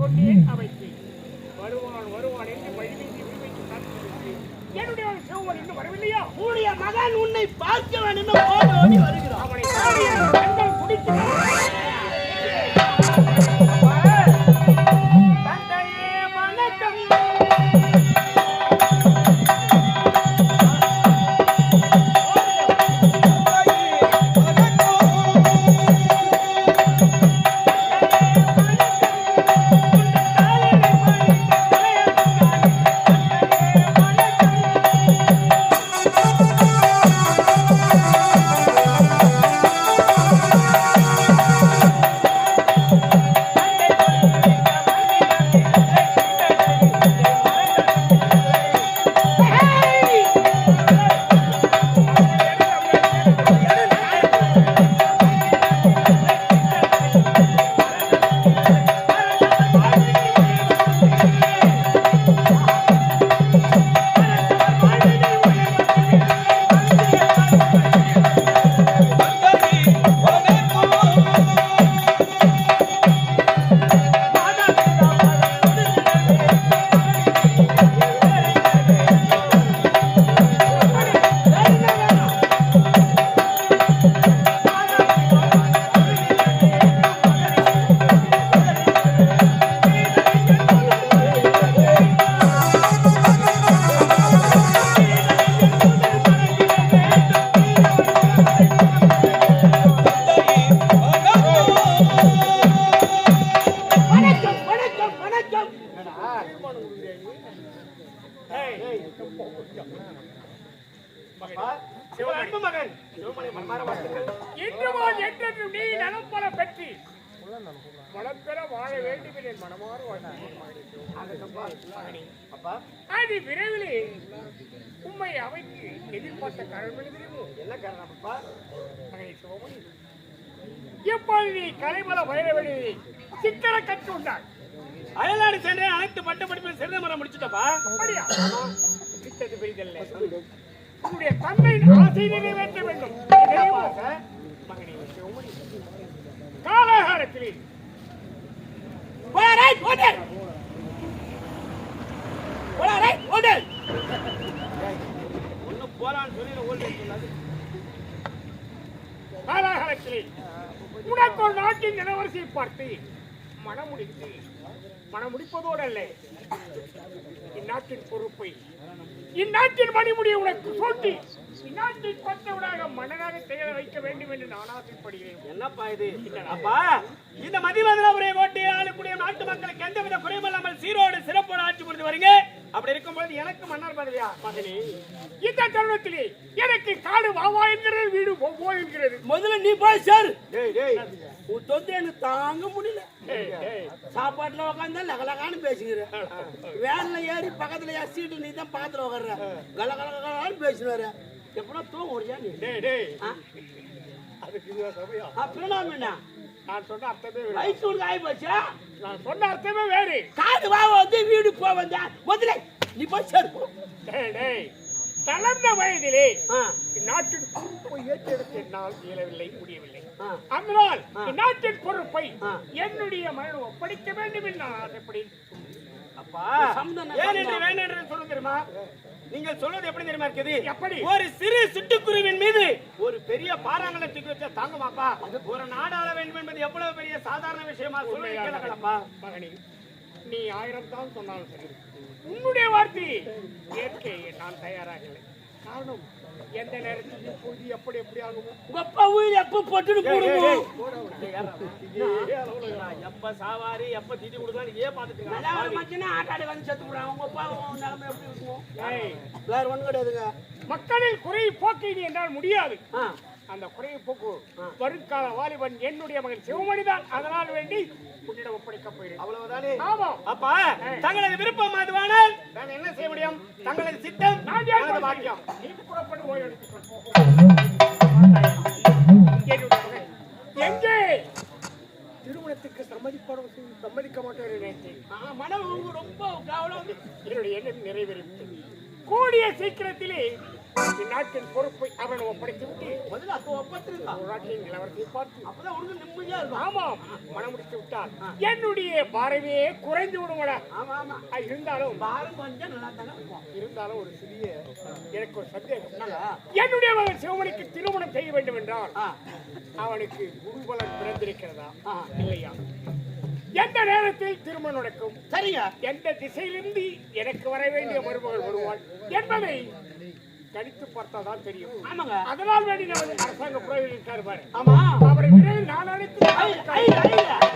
கொண்டேன் அவைக்கு வருவான் வருவான் என்று வழிவீசி விழிவைத்து என்னுடைய சிவன் இன்னும் வரவில்லையா? உன்னுடைய மகன் உன்னை பார்க்க வேண்டும் என்று ஓடி ஓடி வருகிறான். அவனை இன்றுமால் என்றென்றும் நீ நலம் பல பெற்றி வாழ வேண்டும் என மனமாறு அப்பா. அது விரைவிலே உண்மை அவைக்கு எதிர்பார்த்த காரணம் என்ன காரணம் அப்பா? சிவமணி எப்போது நீ கலைமல பயிரவழி சிக்கன கற்றுண்டாய் அயல்நாடு சென்று அனைத்து பட்ட படிப்பில் சிறந்த மரம் முடிச்சுட்டப்பா. அப்படியா? சித்தது பெரிதல்ல. உன்னுடைய தந்தையின் ஆசை நிறைவேற்ற வேண்டும். காலாகாலத்திலே. உனக்கு நாட்டின் நிலவரசியை பார்த்து மனம் முடித்து மனம் முடிப்பதோடு அல்ல இந்நாட்டின் பொறுப்பை இந்நாட்டின் மணிமுடியை உனக்கு சூட்டி இந்நாட்டின் பத்தவனாக மன்னனாக திகழ வைக்க வேண்டும் என்று நான் ஆசைப்படுகிறேன் என்னப்பா இது? அப்பா இந்த மதிமதுரபுரை ஓட்டி ஆளக்கூடிய நாட்டு மக்களுக்கு எந்தவித குறைவில்லாமல் சீரோடு சிறப்போடு ஆட்சி புரிந்து வரீங்க. அப்படி இருக்கும்போது எனக்கு மன்னர் பதவியா? மகனே இந்த தருணத்திலே எனக்கு காடு வாவா என்கிறது வீடு ஒவ்வோ என்கிறது. முதல்ல நீ போய் சார். உன் தொந்து எனக்கு தாங்க முடியல. சாப்பாட்டுல உட்காந்தா லகலகான்னு பேசுகிற வேன்ல ஏறி பக்கத்துல ஏன் சீட்டு நீ தான் பக்கத்துல உட்கார்ற கலகலகலான்னு பேசினாரு எப்படா தூங்க முடியா நீ? அப்புறம் என்ன? நான் சொன்ன அர்த்தமே. வயசு உனக்கு ஆகி போச்சா நான் சொன்ன அர்த்தமே வேறு காது வா வந்து வீடு போ வந்தா முதல்ல நீ போய் சேரு போ டேய், டேய். தளர்ந்த வயதிலே ஆ இந்நாட்டின் பொறுப்பை என்னால் இயலவில்லை முடியவில்லை அதனால் ஆ. இந்நாட்டின் பொறுப்பை. என்னுடைய மகன் ஒப்படைக்க வேண்டும் என்று நான் ஆசைப்படுகிறேன் அப்பா ஏன் என்று வேணும் என்று சொல்ல தெரியுமா நீங்கள் சொல்வது எப்படி தெரியுமா இருக்குது? எப்படி? ஒரு சிறு சிட்டுக்குருவின் மீது ஒரு பெரிய பாறாங்கலை தூக்கி வச்சா தாங்குமாப்பா? ஒரு நாடாள வேண்டும் என்பது எவ்வளவு பெரிய சாதாரண விஷயமா? சொல்லி கேளுங்களப்பா மகனே நீ ஆயிரம் தான் சொன்னாலும் சரி. உன்னுடைய வார்த்தை. ஏற்க நான் தயாராக இல்லை காரணம் எந்த நேரத்தில் எப்போது எப்படி எப்படி ஆகுமோ? அப்பா உயிர் எப்ப போட்டுன்னு போடுவோம் எப்ப சாவாரி எப்ப திட்டி கொடுக்கலாம் ஏன் பாத்துட்டு ஆட்டாடி வந்து செத்து போடுறாங்க உங்க அப்பா நிலைமை எப்படி இருக்கும்? ஏய், வேற ஒண்ணு கிடையாதுங்க. மக்களின் குறை போக்க இது என்றால் முடியாது. ஆ, அந்த குறையை போக்கு வருங்கால வாலிபன் என்னுடைய மகன் சிவமணிதான். அதனால் வேண்டி உன்னிடம் ஒப்படைக்கப் போகிறேன். அவ்வளவுதானே? ஆமாம் அப்பா தங்களது விருப்பம் அதுவானால் நான் என்ன செய்ய முடியும்? தங்களது சித்தம் நான் எனது பாக்கியம். நீ புறப்பட்டு ஓய்வு எங்கே? திருமணத்துக்கு சம்மதிப்பட சம்மதிக்க மாட்டேன். மனம் ரொம்ப கவலை வந்து என்னுடைய எண்ணம் நிறைவேறிவிட்டது. கூடிய சீக்கிரத்திலே இந்நாட்டின் பொறுப்பை அவன் ஒப்படைத்து விட்டு முதல்ல அப்போ ஒப்பத்திருக்கா ஒரு நாட்டின் நிலவரத்தை பார்த்து. அப்பதான் உனக்கு நிம்மதியா இருக்கும். ஆமாம் மனம் முடித்து விட்டால் என்னுடைய பாரமே குறைந்து விடுமடா. ஆமா ஆமா. இருந்தாலும் பாரம் கொஞ்சம் நல்லா தானே இருக்கும். இருந்தாலும் ஒரு சிறிய எனக்கு ஒரு சந்தேகம்? என்னுடைய மகன் சிவமணிக்கு திருமணம் செய்ய வேண்டும் என்றால் அவனுக்கு குருபலன் பிறந்திருக்கிறதா. இல்லையா? எந்த நேரத்தில் திருமணம் நடக்கும்? சரிங்க. எந்த திசையிலிருந்து எனக்கு வர வேண்டிய மருமகள் வருவாள் என்பதை கணித்து பார்த்தாதான் தெரியும். ஆமாங்க. அதனால் வேண்டி அரசாங்க புறவில் இருக்காரு பாரு. ஆமா. அவரை விரைவில் நான் அழைத்து.